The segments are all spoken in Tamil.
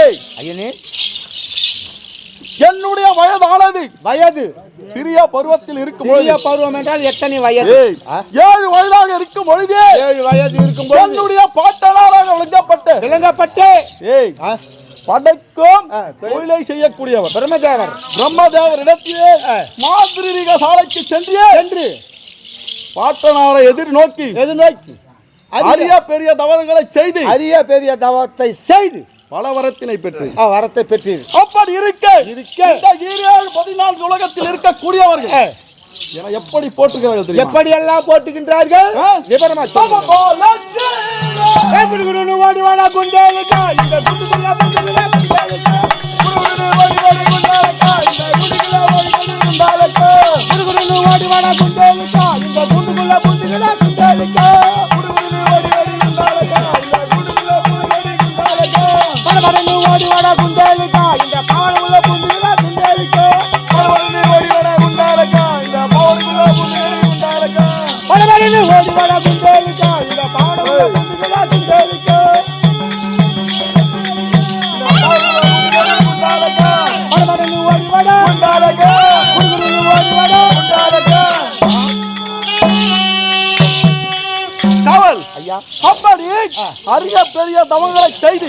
ஏய் ஐயனே. என்னுடைய வயதானது? வயது. சிறிய பருவத்தில் இருக்கும் சிறிய பருவம் என்றால் எத்தனை வயது? ஏழு வயதாக இருக்கும் பொழுதே ஏழு வயது இருக்கும் பொழுது என்னுடைய பாட்டனாராக விளங்கப்பட்ட. விளங்கப்பட்டு ஏய் படைக்கும் தொழில். செய்யக்கூடியவர். பிரம்மதேவர். பிரம்மதேவர் இடத்திலே. மாதிரிக சாலைக்கு சென்று என்று பாட்டனாரை எதிர்நோக்கி எதிர்நோக்கி. அரிய அரிய பெரிய தவறுகளை செய்து அரிய பெரிய தவத்தை செய்து பல வரத்தினை பெற்று வரத்தை பெற்றீர். அப்படி இருக்க இருக்க. பதினான்கு உலகத்தில் இருக்கக்கூடியவர்கள். எப்படி போட்டுக்கிறார்கள்? எப்படி எல்லாம் போட்டுகின்றார்கள் ஆ? விவரமா சொல்லுங்க. ஏய், குடு, குடுன்னு ஓடி வாடா குண்டேலுக்கா, இந்த குடுன்னு ஓடி வாடா குண்டேலுக்கா, இந்த குண்டுக்குள்ள வாடா குண்டேலுக்கா, ஓடி வாடா குண்டேலுக்கா, இந்த பாவனுக்குள்ள புந்துக்குள்ள குண்டேலுக்கா. பட, படன்னு ஓடி வாடா குண்டாலுக்கா, இந்த பாவனுக்குள்ள புந்துக்குள்ள குண்டாலுக்கா. பட, படன்னு ஓடி வாடா குண்டேலுக்கா, இந்த பாவனுக்குள்ள புந்துக்குள்ள குண்டேலுக்கா. படபடன்னு ஓடி வாடா. குடுகுடுன்னு ஓடி வாடா. காவல் ஐயா அப்படி அரிய பெரிய தவங்களை செய்து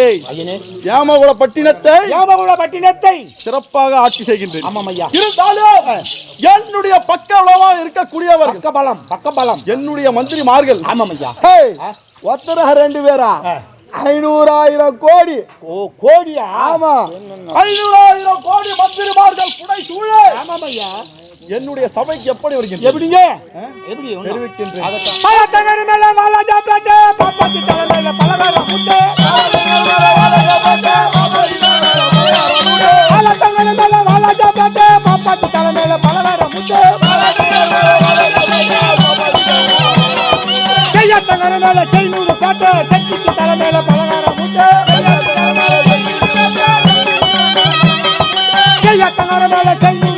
ஏய் ஐயனே. ஏமகுல பட்டினத்தை யாமகுல பட்டினத்தை சிறப்பாக ஆட்சி செய்கின்றேன். ஆமாம் ஐயா. இருந்தாலும் என்னுடைய பக்க உளவாக இருக்கக்கூடியவர்கள் பக்க பலம் பக்க பலம் என்னுடைய மந்திரிமார்கள் ஆமாம் ஐயா. ஒருத்தரா ரெண்டு பேரா. ஐநூறாயிரம் கோடி. ஓ கோடியா? ஆமா? ஐநூறாயிரம் கோடி மந்திரிமார்கள் புடை சூழ. ஆமாம் ஐயா. என்னுடைய சபைக்கு எப்படி வருகின்றது? எப்படிங்க? எப்படி தெரிவிக்கின்றேன். பழத்தங்கரு மேல வாலாஜா பேட்டை பாப்பாத்தி தலை மேல பலகாரம் முட்டை பாப்பாத்தி தலைமையில மேல பலகாரம் முட்டை செய்யத்தங்கரு செய்நூறு பேட்டை செட்டிச்சு தலை மேல பலகாரம் முட்டை செய்யத்தங்கரு செய்நூறு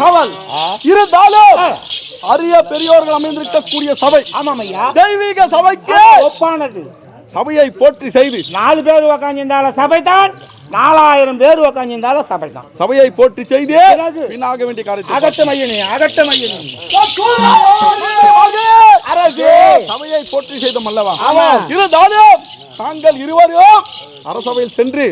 காவல் இருந்தாலும் அரிய பெரியோர்கள் அமைந்திருக்கக்கூடிய சபை. ஆமாம் ஐயா தெய்வீக சபைக்கு ஒப்பானது. சபையை போற்றி செய்து. நாலு பேர் உக்காஞ்சிருந்தால சபை தான் நாலாயிரம் பேர் உக்காஞ்சிருந்தால சபை தான் சபையை போற்றி செய்து? பின்னாக வேண்டிய காரியத்தை அகட்ட மையனே அகட்ட மையனே. அரசே சபையை போற்றி செய்தோம் அல்லவா. இருந்தாலும் தாங்கள் இருவரும் அரசபையில் சென்று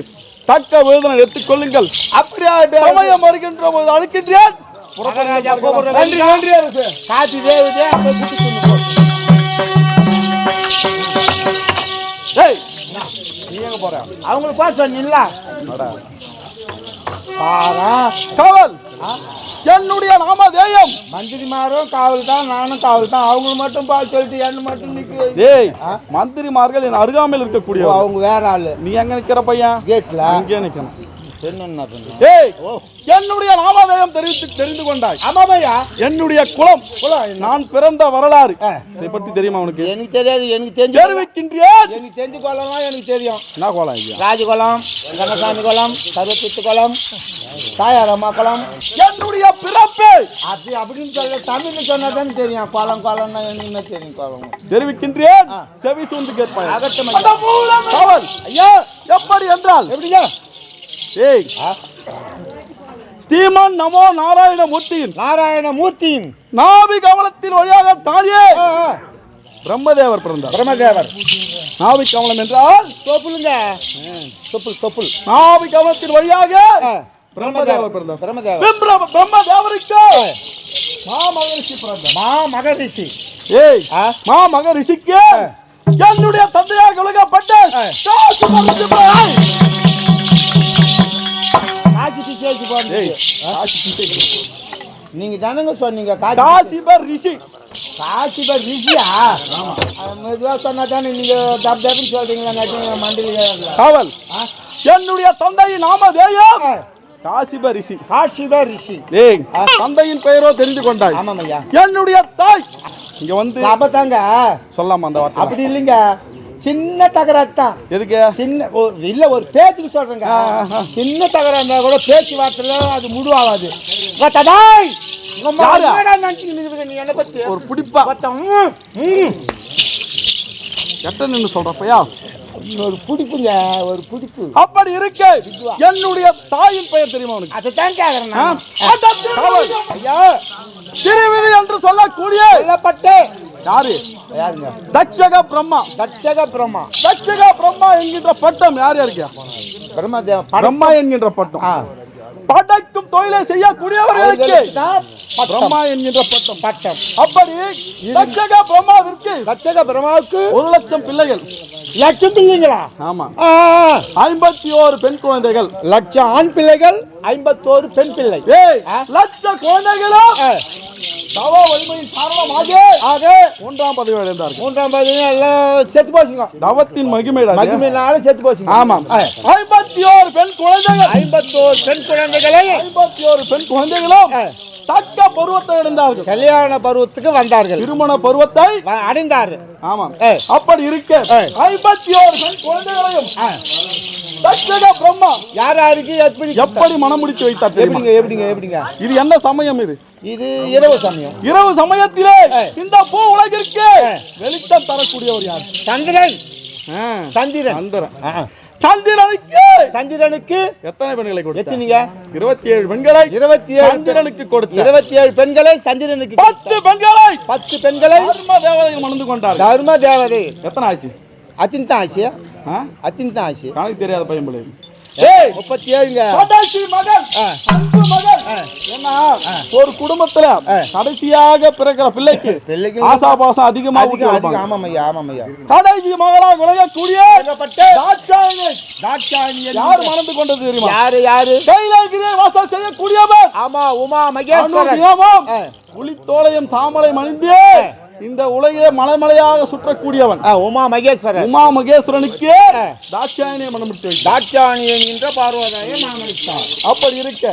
தக்க விருதனை எடுத்துக் கொள்ளுங்கள். அப்படியா சமயம் வருகின்ற போது அழைக்கின்றேன். நன்றி நன்றி அரசு. வேவுதே அப்ப சுத்தி. ஏய் நீ எங்க போற? அவங்களுக்கு பாஸ் சொன்னீங்களா பாரா காவல். என்னுடைய நாமதேயம். மந்திரிமாரும் காவல் தான் நானும் காவல் தான் அவங்களுக்கு மட்டும் பால் சொல்லிட்டு என்ன மட்டும் நிக்க. ஏய் மந்திரிமார்கள் என் அருகாமையில் இருக்கக்கூடிய அவங்க வேற ஆளு. நீ எங்க நிக்கிற பையன்? கேட்கல. இங்கே நிக்கணும். என்னுடைய நாமதேயம் தெரிவித்து தெரிந்து கொண்டாய். ஆமாமையா என்னுடைய குலம் குலம் நான் பிறந்த வரலாறு. இதை பற்றி தெரியுமா உனக்கு? எனக்கு தெரியாது எனக்கு தெரிஞ்சு தெரிவிக்கின்றேன். எனக்கு தெரிஞ்ச குளம்லாம் எனக்கு தெரியும். என்ன கோலம் ஐயா ராஜகுளம் கண்ணசாமி குளம் சர்வத்தித்து குளம் தாயாரம்மா குளம் என்னுடைய பிறப்பு. அப்படி அப்படின்னு சொல்ல தமிழ்ல சொன்னா தானே தெரியும். குளம் குளம்னா என்ன தெரியும் குளம் தெரிவிக்கின்றேன். செவி சூழ்ந்து கேட்பாய். காவல் ஐயா எப்படி என்றால் எப்படிங்க? ஏய் ஸ்ரீமான் நமோ நாராயண மூர்த்தியின். நாராயண மூர்த்தியின். நாவி கவலத்தின் வழியாக தானே ஆ, ஆ, பிரம்மதேவர் பிறந்தார். பிரம்மதேவர். நாவி கவலம் என்றால்? தொப்புளுங்க தொப்புள் தொப்புள் நாவி கவலத்தின் வழியாக பிரம்மதேவர் பிறந்தார். பிரம்மதேவர். பிரம்மதேவருக்கு மாமகரிஷி பிறந்தார். மா மகரிஷி. ஏய். மாமகரிஷிக்கு என்னுடைய தந்தையாக விளங்கப்பட்ட காசி பிச்சை. நீங்க தானங்க சொன்னீங்க காசி காசிபர் ரிஷி. காசி பேர் ரிஷியா மெதுவா சொன்னா தானே நீங்க தப் தப்புன்னு சொல்றீங்களா நட்டு மண்டியில் காவல். என்னுடைய தந்தையின் நாமதேயம். காசிபர் ரிஷி. காசி பேர் ரிஷி. ஏய் தந்தையின் பெயரோ தெரிந்து கொண்டாய். ஆமாம் ஐயா. என்னுடைய தாய். இங்க வந்து சபத்தாங்க. சொல்லாமா அந்த வார்த்தை. அப்படி இல்லைங்க. சின்ன தகராறு தான் எதுக்கு? சின்ன இல்ல ஒரு பேச்சுக்கு சொல்றேங்க. சின்ன தகராறு இருந்தா கூட பேச்சுவார்த்தையில அது முடிவாகாது. தடாய் ஒரு பிடிப்பா. எட்ட நின்று சொல்றப்பையா ஒரு பிடிப்புங்க ஒரு பிடிப்பு அப்படி இருக்க. என்னுடைய தாயின் பெயர் தெரியுமா உனக்கு? அதைத்தான் கேக்குறேன். ஐயா திருவிதி என்று சொல்லக்கூடிய சொல்லப்பட்டு. யாரு? யாருங்க? தட்சக பிரம்மா. தட்சக பிரம்மா. தட்சக பிரம்மா என்கின்ற பட்டம் யார் யாருக்கு பிரம்மதேவ பிரம்மா என்கின்ற பட்டம். படைக்கும் தொழிலை செய்யக்கூடியவர்களுக்கு. பிரம்மா என்கின்ற பட்டம். பட்டம். அப்படி தட்சக பிரம்மாவிற்கு தட்சக பிரம்மாவுக்கு ஒரு லட்சம் பிள்ளைகள். லட்சம் பிள்ளைங்களா? ஆமா. ஐம்பத்தி ஓரு பெண் குழந்தைகள். லட்சம் ஆண் பிள்ளைகள் ஐம்பத்தோரு பெண் பிள்ளை? லட்ச குழந்தைகளும் தவ வலிமையின் காரணமாக ஆக? மூன்றாம் பதவி அடைந்தார்கள் மூன்றாம் பாதி எல்லாம் செத்து போச்சுங்க. தவத்தின் மகிமைடா மகிமையினால செத்து போச்சுங்க. ஆமாம். ஐம்பத்தி ஓரு பெண் குழந்தைகள். ஐம்பத்தோரு பெண் குழந்தைகளை. ஐம்பத்தி ஓரு பெண் குழந்தைகளும். தக்க பருவத்தை அடைந்தார்கள் கல்யாண பருவத்துக்கு வந்தார்கள். திருமண பருவத்தை வ- அடைந்தார் ஆமாம். அப்படி இருக்க. ஐம்பத்தி ஓரு பெண் குழந்தைகளையும் பிரம்மா. யார் யாருக்கு எப்படி எப்படி மனம் முடித்து வைத்தார்? எப்படிங்க எப்படிங்க எப்படிங்க? இது என்ன சமயம் இது? இது இரவு சமயம். இரவு சமயத்திலே. இந்த பூ உலகிற்கு. வெளிச்சம் தரக்கூடியவர் யார்? சந்திரன். சந்திரன். சந்திரன். சந்திரனுக்கு சந்திரனுக்கு எத்தனை பெண்களை கொடுத்தார்? எத்தனைங்க? இருபத்தி ஏழு பெண்களை இருபத்தி ஏழு சந்திரனுக்கு கொடுத்தார். இருபத்தி ஏழு பெண்களை சந்திரனுக்கு பத்து பெண்களை பத்து பெண்களை தர்ம தேவதைகள் மணந்து கொண்டார் தர்ம தேவதை. எத்தனை ஆச்சு? அத்தின் தான் ஆசியா? அத்தின் தான் ஆசி கணக்கு தெரியாத பையன் பிள்ளை ஏய் முப்பத்தி ஏழுங்க ஒரு குடும்பத்துல கடைசியாக பிறக்கிற பிள்ளைக்கு பிள்ளைக்கு அதிகமா ஊட்டி அதிகம். ஆமாம் ஐயா ஆமாம் ஐயா. கடைசி தாட்சாயினி தாட்சாயணியன் யார் மணந்து கொண்டது தெரியுமா? யாரு யாரு? கைலாகிரியை வாசல் செய்யக்கூடியவர். ஆமா உமா மகேஸ்வரன். புலித்தோலையும் சாமலை மணிந்து இந்த உலகிலே மலைமலையாக சுற்றக்கூடியவன். உமா மகேஸ்வரன். உமா மகேஸ்வரனுக்கு தாட்சாயணியை வைத்தார் தாட்சாயணியன் என்ற பார்வதாயை மாமனித்தான் அப்படி இருக்க.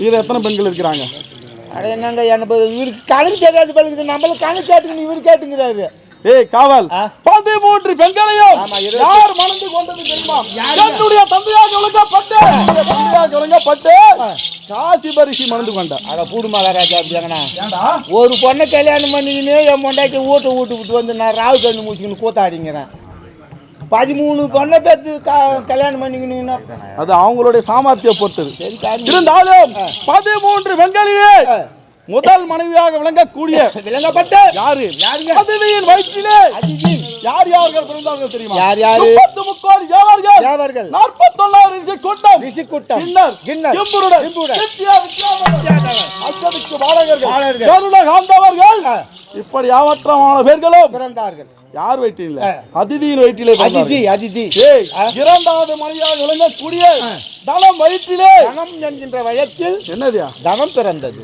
இதுல எத்தனை பெண்கள் இருக்கிறாங்க? அட என்னங்க எனக்கு இவருக்கு கணக்கு தெரியாது பழுகுது நம்மளுக்கு கணக்கு கேட்டுங்க இவரு கேட்டுங்கிறாரு. ஏய் காவல். பதிமூன்று பெண்களையும் யார் மணந்து கொண்டது தெரியுமா? என்னுடைய தந்தையாக என்னுடைய தந்தையாக விளங்கப்பட்டு காசி பரிசி மணந்து கொண்டார் அட பூடு மகாராஜா அப்படியாங்கண்ணா? ஏண்டா ஒரு பொண்ணை கல்யாணம் பண்ணிக்கின்னு என் பொண்டாட்டி வீட்டை வீட்டு விட்டு வந்து நான் ராவு கண்ணு மூச்சிக்கின்னு கூத்தாடிங்கிறேன். பதிமூணு பொண்ணை பேத்து கல்யாணம் பண்ணிக்கணுங்கன்னா அது அவங்களுடைய சாமர்த்தியம் பொறுத்தது இருந்தாலும் பதிமூன்று பெண்களிலே முதல் மனைவியாக விளங்கக்கூடிய விளங்கப்பட்ட யாரு? யாருங்க? பதவியின் வயிற்றிலே. அதிதி யார் யார்கள் பிறந்தார்கள் தெரியுமா? யார் யாரு? முப்பத்து முக்கோடி தேவர்கள். தேவர்கள். நாற்பத்தொன்னாயிரம் ரிஷி கூட்டம் ரிஷி கூட்டம் கிண்ணர் கிண்ணர், பாலகர்கள், கருட காந்தவர்கள் இப்படி ஏமாற்றமான பேர்களும் பிறந்தார்கள். யார் வயிற்றில்? அதிதியின் வயிற்றிலே அதிதி. அதிதி ஏய், இரண்டாவது மணியாக விளங்கக்கூடிய தனம் வயிற்றிலே. தனம் என்கின்ற வயத்தில் என்னதுயா தனம் பிறந்தது.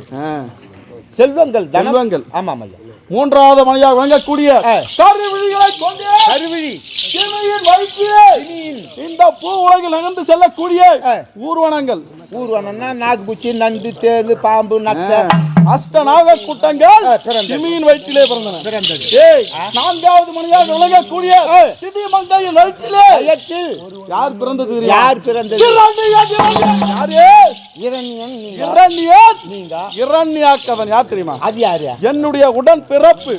செல்வங்கள் செல்வங்கள். ஆமாம் ஐயா மூன்றாவது மணியாக விளங்கக்கூடிய ஆ. கருவிழிகளை கொண்டு கருவிழி இந்த பூ உலகில் நகர்ந்து செல்லக்கூடிய. ஊர்வனங்கள் ஊர்வனம்னா நாக்குப்பூச்சி நண்டு தேங்கு பாம்பு நச்ச அஷ்டநாக கூட்டங்கள். சிமியின் வயிற்றிலே பிறந்தன நான்காவது மணியாக விளங்கக்கூடிய திதி மங்கையின் வயிற்றிலே யார் பிறந்தது? யார் பிறந்தது. யாரு? இரணியன் இரண்யன்? நீங்க. இரண்யாக்கவன் யார் தெரியுமா? அது யாரு? என்னுடைய உடன் பிறப்பு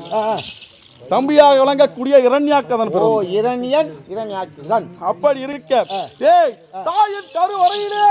தம்பியாக விளங்கக்கூடிய இரண்யாக்கவன் ஓ இரணியன் இரணியாக்குதான் அப்படி இருக்க. ஏய் தாயின் கருவறையிலே.